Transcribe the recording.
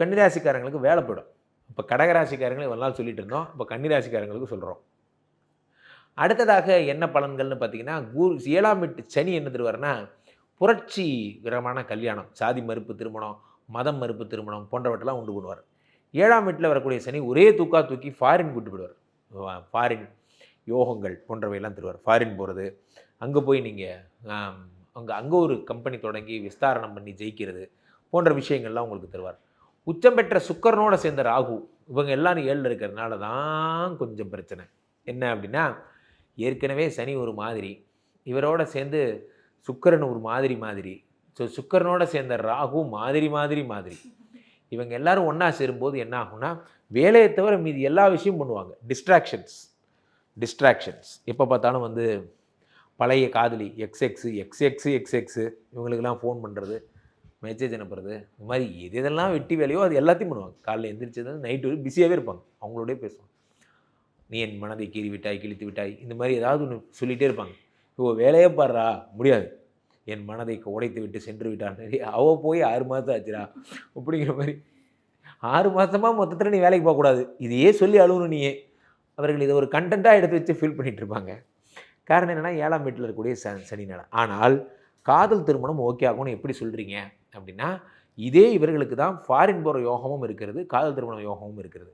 கன்னிராசிக்காரங்களுக்கு வேலை போயிடும். இப்போ கடகராசிக்காரங்களும் இவ்வளோ நாள் சொல்லிட்டு இருந்தோம். இப்போ கன்னிராசிக்காரங்களுக்கு சொல்கிறோம் அடுத்ததாக என்ன பலன்கள்னு பார்த்தீங்கன்னா குரு ஏழாம் எட்டு சனி என்ன தருவார்னா புரட்சிகரமான கல்யாணம். சாதி மறுப்பு திருமணம் மதம் மறுப்பு திருமணம் போன்றவற்றெல்லாம் உண்டு பண்ணுவார். ஏழாம் வீட்டில் வரக்கூடிய சனி ஒரே தூக்கா தூக்கி ஃபாரின் கூட்டு போயிடுவார். ஃபாரின் யோகங்கள் போன்றவையெல்லாம் தருவார். ஃபாரின் போகிறது அங்கே போய் நீங்கள் அங்கே அங்கே ஒரு கம்பெனி தொடங்கி விஸ்தாரணம் பண்ணி ஜெயிக்கிறது போன்ற விஷயங்கள்லாம் உங்களுக்கு தருவார். உச்சம் பெற்ற சுக்கரனோட சேர்ந்த ராகு இவங்க எல்லாரும் ஏழில் இருக்கிறதுனால தான் கொஞ்சம் பிரச்சனை. என்ன அப்படின்னா ஏற்கனவே சனி ஒரு மாதிரி இவரோட சேர்ந்து சுக்கரன் ஒரு மாதிரி மாதிரி ஸோ சுக்கரனோட சேர்ந்த ராகு மாதிரி மாதிரி மாதிரி. இவங்க எல்லாரும் ஒன்றா சேரும்போது என்ன ஆகும்னா வேலையை தவிர மீதி எல்லா விஷயமும் பண்ணுவாங்க. டிஸ்ட்ராக்ஷன்ஸ் டிஸ்ட்ராக்ஷன்ஸ் எப்போ பார்த்தாலும் வந்து பழைய காதலி ex ex ex ex ex ex இவங்களுக்கெல்லாம் ஃபோன் பண்ணுறது மெசேஜ் அனுப்புறது இந்த மாதிரி எது எதெல்லாம் வெட்டி வேலையோ அது எல்லாத்தையும் பண்ணுவாங்க. காலைல எந்திரிச்சது நைட்டு வரைக்கும் பிஸியாகவே இருப்பாங்க. அவங்களோடய பேசுவாங்க. நீ என் மனதை கீறி விட்டாய் கிழித்து விட்டாய் இந்த மாதிரி ஏதாவது ஒன்று சொல்லிகிட்டே இருப்பாங்க. இப்போ வேலையே பாடுறா? முடியாது. என் மனதை உடைத்து விட்டு சென்று விட்டான். அவ போய் ஆறு மாதம் ஆச்சுடா. அப்படிங்கிற மாதிரி. ஆறு மாதமாக மொத்தத்தில் நீ வேலைக்கு போகக்கூடாது. இதையே சொல்லி அழுகணும் நீயே. அவர்கள் இதை ஒரு கண்டென்ட்டாக எடுத்து வச்சு ஃபீல் பண்ணிட்டு இருப்பாங்க. காரணம் என்னென்னா ஏழாம் வீட்டில் இருக்கக்கூடிய ச சனி நேரம் ஆனால் காதல் திருமணம் ஓகே ஆகும்னு எப்படி சொல்கிறீங்க அப்படின்னா இதே இவர்களுக்கு தான் ஃபாரின் போகிற யோகமும் இருக்கிறது காதல் திருமண யோகமும் இருக்கிறது.